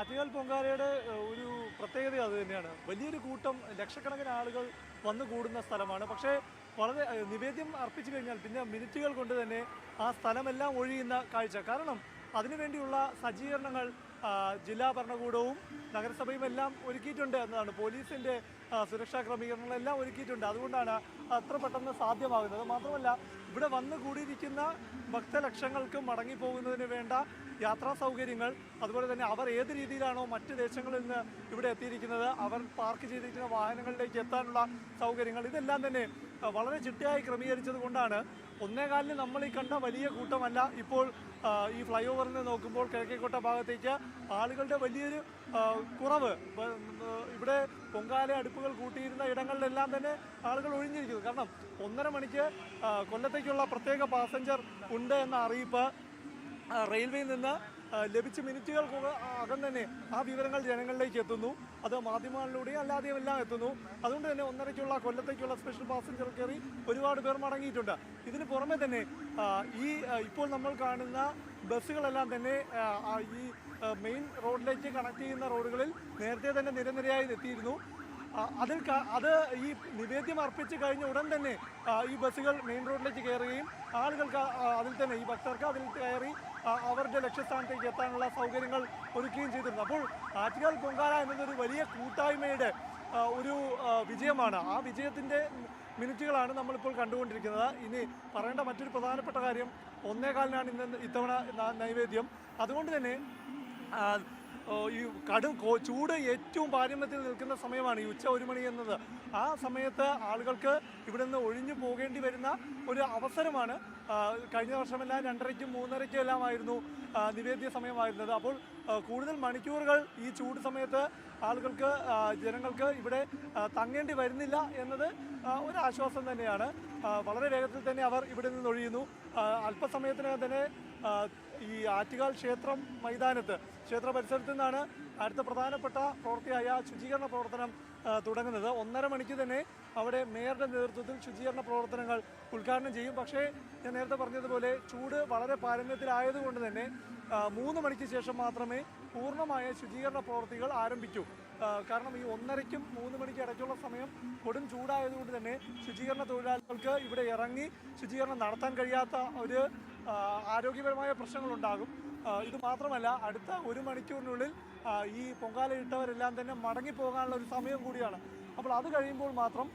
ആറ്റുകാൽ പൊങ്കാലയുടെ ഒരു പ്രത്യേകത അത് തന്നെയാണ്. വലിയൊരു കൂട്ടം ലക്ഷക്കണക്കിന് ആളുകൾ വന്നു കൂടുന്ന സ്ഥലമാണ്. പക്ഷേ വളരെ നിവേദ്യം അർപ്പിച്ചു കഴിഞ്ഞാൽ പിന്നെ മിനിറ്റുകൾ കൊണ്ട് തന്നെ ആ സ്ഥലമെല്ലാം ഒഴിയുന്ന കാഴ്ച. കാരണം അതിനുവേണ്ടിയുള്ള സജ്ജീകരണങ്ങൾ ജില്ലാ ഭരണകൂടവും നഗരസഭയും എല്ലാം ഒരുക്കിയിട്ടുണ്ട് എന്നതാണ്. പോലീസിന്റെ സുരക്ഷാ ക്രമീകരണങ്ങളെല്ലാം ഒരുക്കിയിട്ടുണ്ട്. അതുകൊണ്ടാണ് അത്ര പെട്ടെന്ന് സാധ്യമാകുന്നത്. മാത്രമല്ല ഇവിടെ വന്നു കൂടിയിരിക്കുന്ന ഭക്തലക്ഷങ്ങൾക്ക് മടങ്ങിപ്പോകുന്നതിന് വേണ്ട യാത്രാ സൗകര്യങ്ങൾ അതുപോലെ തന്നെ അവർ ഏത് രീതിയിലാണോ മറ്റ് ദേശങ്ങളിൽ നിന്ന് ഇവിടെ എത്തിയിരിക്കുന്നത് അവർ പാർക്ക് ചെയ്തിരിക്കുന്ന വാഹനങ്ങളിലേക്ക് എത്താനുള്ള സൗകര്യങ്ങൾ ഇതെല്ലാം തന്നെ വളരെ ചിട്ടയായി ക്രമീകരിച്ചത് കൊണ്ടാണ് ഒന്നേകാലിന് നമ്മൾ ഈ കണ്ട വലിയ കൂട്ടമല്ല. ഇപ്പോൾ ഈ ഫ്ലൈ ഓവറിൽ നിന്ന് നോക്കുമ്പോൾ കിഴക്കേക്കോട്ട ഭാഗത്തേക്ക് ആളുകളുടെ വലിയൊരു കുറവ്. ഇവിടെ പൊങ്കാല അടുപ്പുകൾ കൂട്ടിയിരുന്ന ഇടങ്ങളിലെല്ലാം തന്നെ ആളുകൾ ഒഴിഞ്ഞിരിക്കുന്നു. കാരണം ഒന്നര മണിക്ക് കൊല്ലത്തേക്കുള്ള പ്രത്യേക പാസഞ്ചർ ഉണ്ട് എന്ന അറിയിപ്പ് റെയിൽവേയിൽ നിന്ന് ലഭിച്ച മിനിറ്റുകൾക്ക് അകം തന്നെ ആ വിവരങ്ങൾ ജനങ്ങളിലേക്ക് എത്തുന്നു. അത് മാധ്യമങ്ങളിലൂടെയും അല്ലാതെയും എല്ലാം എത്തുന്നു. അതുകൊണ്ട് തന്നെ ഒന്നരയ്ക്കുള്ള കൊല്ലത്തേക്കുള്ള സ്പെഷ്യൽ പാസഞ്ചർ കയറി ഒരുപാട് പേർ മടങ്ങിയിട്ടുണ്ട്. ഇതിന് പുറമെ തന്നെ ഈ ഇപ്പോൾ നമ്മൾ കാണുന്ന ബസ്സുകളെല്ലാം തന്നെ ഈ മെയിൻ റോഡിലേക്ക് കണക്ട് ചെയ്യുന്ന റോഡുകളിൽ നേരത്തെ തന്നെ നിരനിരയായി എത്തിയിരുന്നു. അതിൽ അത് ഈ നിവേദ്യം അർപ്പിച്ച് കഴിഞ്ഞ ഉടൻ തന്നെ ഈ ബസ്സുകൾ മെയിൻ റോഡിലേക്ക് കയറുകയും ആളുകൾക്ക് അതിൽ തന്നെ ഈ ഭക്തർക്ക് അതിൽ കയറി അവരുടെ ലക്ഷ്യസ്ഥാനത്തേക്ക് എത്താനുള്ള സൗകര്യങ്ങൾ ഒരുക്കുകയും ചെയ്തിരുന്നു. അപ്പോൾ ആറ്റുകാൽ പൊങ്കാല എന്നതൊരു വലിയ കൂട്ടായ്മയുടെ ഒരു വിജയമാണ്. ആ വിജയത്തിന്റെ മിനിറ്റുകളാണ് നമ്മളിപ്പോൾ കണ്ടുകൊണ്ടിരിക്കുന്നത്. ഇനി പറയേണ്ട മറ്റൊരു പ്രധാനപ്പെട്ട കാര്യം ഒന്നേകാലിനാണ് ഇന്ന് ഇത്തവണ നൈവേദ്യം. അതുകൊണ്ട് തന്നെ ഈ കടും ചൂട് ഏറ്റവും പാരമ്യത്തിൽ നിൽക്കുന്ന സമയമാണ് ഈ ഉച്ച ഒരു മണി എന്നത്. ആ സമയത്ത് ആളുകൾക്ക് ഇവിടെ നിന്ന് ഒഴിഞ്ഞു പോകേണ്ടി വരുന്ന ഒരു അവസരമാണ് കഴിഞ്ഞ വർഷമെല്ലാം രണ്ടരയ്ക്കും മൂന്നരയ്ക്കും എല്ലാം ആയിരുന്നു നിവേദ്യ സമയമായിരുന്നത്. അപ്പോൾ കൂടുതൽ മണിക്കൂറുകൾ ഈ ചൂട് സമയത്ത് ആളുകൾക്ക് ജനങ്ങൾക്ക് ഇവിടെ തങ്ങേണ്ടി വരുന്നില്ല എന്നത് ഒരു ആശ്വാസം തന്നെയാണ്. വളരെ വേഗത്തിൽ തന്നെ അവർ ഇവിടെ നിന്ന് ഒഴിയുന്നു അല്പസമയത്തിനകം തന്നെ ഈ ആറ്റുകാൽ ക്ഷേത്രം മൈതാനത്ത്. ക്ഷേത്ര പരിസരത്ത് നിന്നാണ് അടുത്ത പ്രധാനപ്പെട്ട പ്രവൃത്തിയായ ശുചീകരണ പ്രവർത്തനം തുടങ്ങുന്നത്. ഒന്നര മണിക്ക് തന്നെ അവിടെ മേയറുടെ നേതൃത്വത്തിൽ ശുചീകരണ പ്രവർത്തനങ്ങൾ ഉദ്ഘാടനം ചെയ്യും. പക്ഷേ ഞാൻ നേരത്തെ പറഞ്ഞതുപോലെ ചൂട് വളരെ പാരമ്യത്തിലായതുകൊണ്ട് തന്നെ മൂന്ന് മണിക്ക് ശേഷം മാത്രമേ പൂർണമായ ശുചീകരണ പ്രവർത്തികൾ ആരംഭിക്കൂ. കാരണം ഈ ഒന്നരയ്ക്കും മൂന്ന് മണിക്ക് ഇടയ്ക്കുള്ള സമയം കൊടും ചൂടായതുകൊണ്ട് തന്നെ ശുചീകരണ തൊഴിലാളികൾക്ക് ഇവിടെ ഇറങ്ങി ശുചീകരണം നടത്താൻ കഴിയാത്ത ഒരു ആരോഗ്യപരമായ പ്രശ്നങ്ങളുണ്ടാകും. ഇത് മാത്രമല്ല അടുത്ത ഒരു മണിക്കൂറിനുള്ളിൽ ഈ പൊങ്കാല ഇട്ടവരെല്ലാം തന്നെ മടങ്ങിപ്പോകാനുള്ള ഒരു സമയം കൂടിയാണ്. അപ്പോൾ അത് കഴിയുമ്പോൾ മാത്രം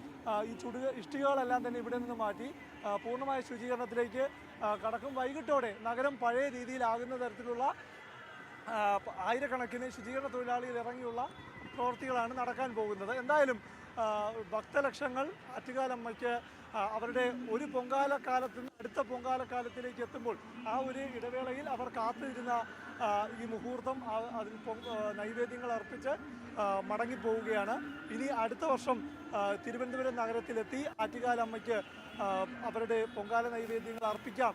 ഈ ചുടുക ഇഷ്ടികകളെല്ലാം തന്നെ ഇവിടെ നിന്ന് മാറ്റി പൂർണമായ ശുചീകരണത്തിലേക്ക് കടക്കും വൈകിട്ടോടെ നഗരം പഴയ രീതിയിലാകുന്ന തരത്തിലുള്ള ആയിരക്കണക്കിന് ശുചീകരണ തൊഴിലാളികൾ ഇറങ്ങിയുള്ള പ്രവൃത്തികളാണ് നടക്കാൻ പോകുന്നത്. എന്തായാലും ഭക്തലക്ഷങ്ങൾ ആറ്റുകാലമ്മയ്ക്ക് അവരുടെ ഒരു പൊങ്കാല കാലത്ത് അടുത്ത പൊങ്കാല കാലത്തിലേക്ക് എത്തുമ്പോൾ ആ ഒരു ഇടവേളയിൽ അവർ കാത്തിരുന്ന ഈ മുഹൂർത്തം അതിൽ നൈവേദ്യങ്ങൾ അർപ്പിച്ച് മടങ്ങിപ്പോവുകയാണ്. ഇനി അടുത്ത വർഷം തിരുവനന്തപുരം നഗരത്തിലെത്തി ആറ്റുകാലമ്മയ്ക്ക് അവരുടെ പൊങ്കാല നൈവേദ്യങ്ങൾ അർപ്പിക്കാം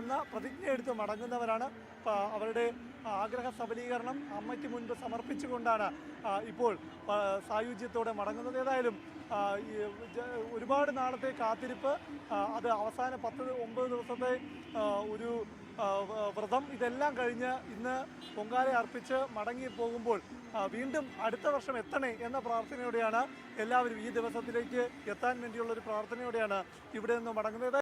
എന്ന പ്രതിജ്ഞയെടുത്ത് മടങ്ങുന്നവരാണ്. അവരുടെ ആഗ്രഹ സബലീകരണം അമ്മയ്ക്ക് മുൻപ് സമർപ്പിച്ചുകൊണ്ടാണ് ഇപ്പോൾ സായുജ്യത്തോടെ മടങ്ങുന്നത്. ഏതായാലും ഒരുപാട് നാളത്തെ കാത്തിരിപ്പ് അത് അവസാന പത്ത് ഒമ്പത് ദിവസത്തെ ഒരു വ്രതം ഇതെല്ലാം കഴിഞ്ഞ് ഇന്ന് പൊങ്കാല അർപ്പിച്ച് മടങ്ങി പോകുമ്പോൾ വീണ്ടും അടുത്ത വർഷം എത്തണേ എന്ന പ്രാർത്ഥനയോടെയാണ് എല്ലാവരും ഈ ദിവസത്തിലേക്ക് എത്താൻ വേണ്ടിയുള്ള ഒരു പ്രാർത്ഥനയോടെയാണ് ഇവിടെ നിന്ന് മടങ്ങുന്നത്.